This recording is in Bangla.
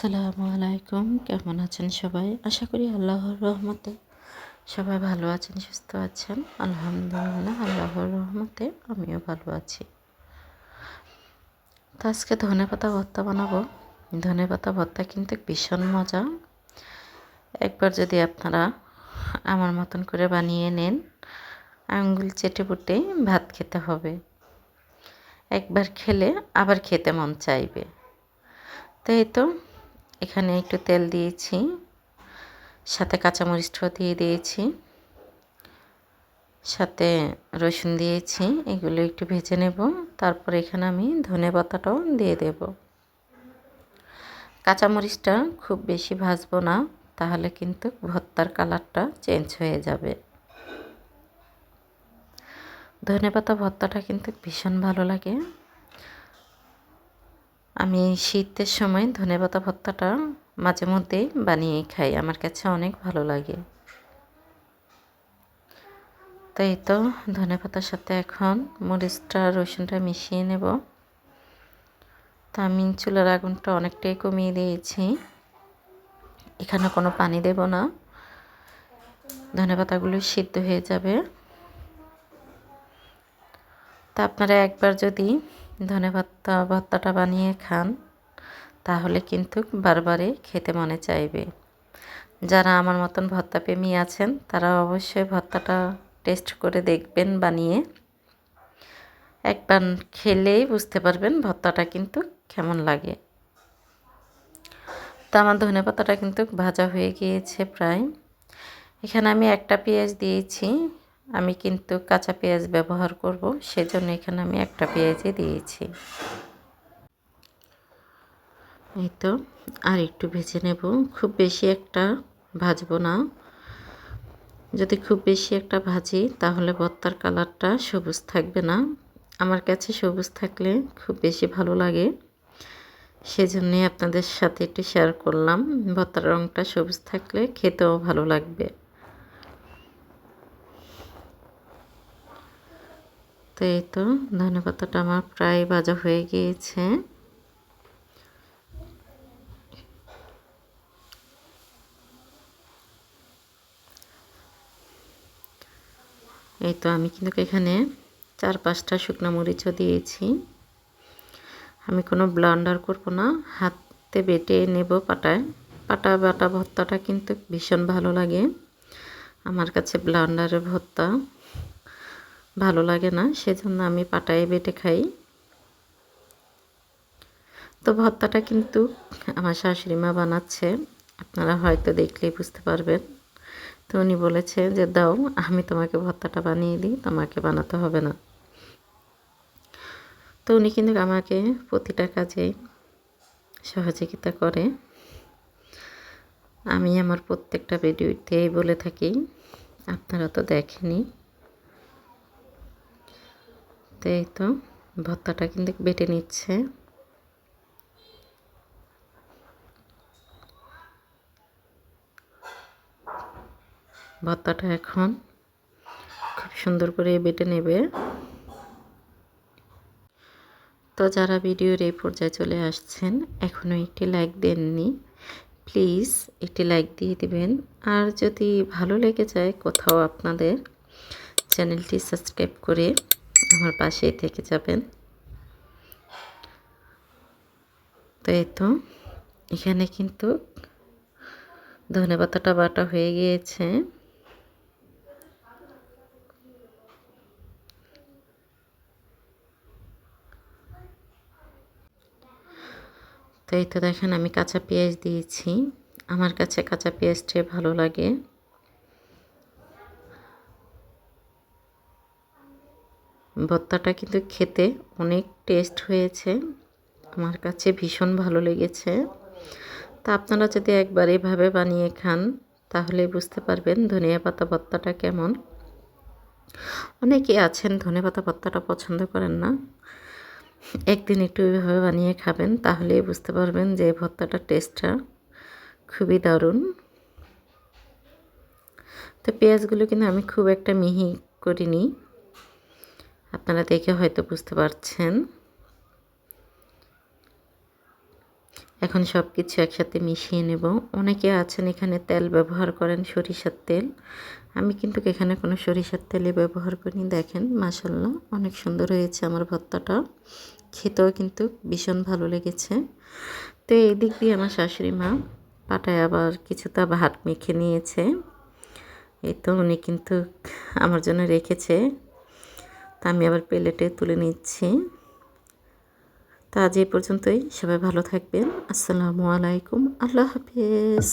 আসসালামু আলাইকুম। কেমন আছেন সবাই? আশা করি আল্লাহর রহমতে সবাই ভালো আছেন, সুস্থ আছেন। আলহামদুলিল্লাহ, আল্লাহর রহমতে আমিও ভালো আছি। তো আজকে ধনে পাতা ভর্তা বানাবো। ধনে পাতা ভর্তা কিন্তু ভীষণ মজা। একবার যদি আপনারা আমার মতন করে বানিয়ে নেন, আঙ্গুল চেটে পুটে ভাত খেতে হবে। একবার খেলে আবার খেতে মন চাইবে। তাই তো? এখানে একটু তেল দিয়েছি, সাথে কাঁচামরিচটাও দিয়ে দিয়েছি, সাথে রসুন দিয়েছি, এগুলো একটু ভেজে নেব, তারপর এখানে আমি ধনে পাতাটাও দিয়ে দেব। কাঁচামরিচটা খুব বেশি ভাজবো না, তাহলে কিন্তু ভর্তার কালারটা চেঞ্জ হয়ে যাবে। ধনে পাতা ভর্তাটা কিন্তু ভীষণ ভালো লাগে। আমি শীতের সময় ধনেপাতা ভর্তাটা মাঝে মধ্যেই বানিয়ে খাই। আমার কাছে অনেক ভালো লাগে। তো এই তো ধনে পাতার সাথে এখন মরিচটা, রসুনটা মিশিয়ে নেব। তা আমি চুলার আগুনটা অনেকটাই কমিয়ে দিয়েছি। এখানে কোনো পানি দেব না। ধনে পাতাগুলো সিদ্ধ হয়ে যাবে। তা আপনারা একবার যদি ধনে ভর্তা ভর্তাটা বানিয়ে খান, তাহলে কিন্তু বারবারই খেতে মনে চাইবে। যারা আমার মতন ভর্তা প্রেমী আছেন, তারা অবশ্যই ভর্তাটা টেস্ট করে দেখবেন বানিয়ে। একবার খেলেই বুঝতে পারবেন ভর্তাটা কিন্তু কেমন লাগে। তো আমার ধনে পাতাটা কিন্তু ভাজা হয়ে গিয়েছে প্রায়। এখানে আমি একটা পেঁয়াজ দিয়েছি। আমি কিন্তু কাঁচা পেঁয়াজ ব্যবহার করব, সেজন্য এখানে আমি একটা পেঁয়াজই দিয়েছি। এই তো, আর একটু ভেজে নেব। খুব বেশি একটা ভাজবো না। যদি খুব বেশি একটা ভাজি, তাহলে ভর্তার কালারটা সবুজ থাকবে না। আমার কাছে সবুজ থাকলে খুব বেশি ভালো লাগে। সেজন্যই আপনাদের সাথে একটু শেয়ার করলাম। ভর্তার রঙটা সবুজ থাকলে খেতেও ভালো লাগবে। তো এই তো ধনে পাতাটা আমার প্রায় ভাজা হয়ে গিয়েছে। এই তো আমি কিন্তু এখানে চার পাঁচটা শুকনো মরিচও দিয়েছি। আমি কোনো ব্লান্ডার করব না, হাতে বেটে নেব পাটায়। পাটা বাটা ভর্তাটা কিন্তু ভীষণ ভালো লাগে। আমার কাছে ব্লান্ডারের ভর্তা। ভালো লাগে না, সেজন্য আমি পাটায় বেটে খাই। তো ভর্তাটা কিন্তু আমার শাশুড়ি মা বানাচ্ছে, আপনারা হয়তো দেখলেই বুঝতে পারবেন। তো উনি বলেছে যে, দাও, আমি তোমাকে ভর্তাটা বানিয়ে দিই, তোমাকে বানাতে হবে না। তো উনি কিন্তু আমাকে প্রতিটা কাজে সহযোগিতা করে। আমি আমার প্রত্যেকটা ভিডিওতেই বলে থাকি, আপনারা তো দেখেনি তো এই তো, ভর্তাটা কিন্তু বেটে নিচ্ছে। ভর্তাটা এখন খুব সুন্দর করে বেটে নেবে। তো যারা ভিডিওর এই পর্যায়ে চলে আসছেন, এখনও একটি লাইক দেননি, প্লিজ একটি লাইক দিয়ে দেবেন। আর যদি ভালো লেগে যায় কোথাও আপনাদের, চ্যানেলটি সাবস্ক্রাইব করে আমার পাশেই থেকে যাবেন। তো এই তো, এখানে কিন্তু ধনে পাতাটা বাটা হয়ে গিয়েছে। তো এই তো দেখেন আমি কাঁচা পেঁয়াজ দিয়েছি। আমার কাছে কাঁচা পেঁয়াজটাই ভালো লাগে। ভর্তাটা কিন্তু খেতে অনেক টেস্ট হয়েছে। আমার কাছে ভীষণ ভালো লেগেছে। তা আপনারা যদি একবার এভাবে বানিয়ে খান, তাহলে বুঝতে পারবেন ধনিয়া পাতা ভর্তাটা কেমন। অনেকে আছেন ধনে পাতা ভর্তাটা পছন্দ করেন না। একদিন একটু এভাবে বানিয়ে খাবেন, তাহলেই বুঝতে পারবেন যে ভর্তাটার টেস্টটা খুবই দারুণ। তো পেঁয়াজগুলো কিন্তু আমি খুব একটা মিহি করিনি। আপনারা দেখে হয়তো বুঝতে পারছেন। এখন সব কিছু একসাথে মিশিয়ে নেব। অনেকে আছেন এখানে তেল ব্যবহার করেন, সরিষার তেল। আমি কিন্তু এখানে কোনো সরিষার তেলে ব্যবহার করিনি, দেখেন মাসাল্লাহ অনেক সুন্দর হয়েছে আমার ভর্তাটা। খেতেও কিন্তু ভীষণ ভালো লেগেছে। তো এই দিক দিয়ে আমার শাশুড়ি মা পাটায় আবার কিছুটা ভাত মেখে নিয়েছে। এই তো উনি কিন্তু আমার জন্য রেখেছে। তা আমি আবার প্লেটে তুলে নিচ্ছি। তা আজ এই পর্যন্তই। সবাই ভালো থাকবেন। আসসালামু আলাইকুম। আল্লাহ হাফিজ।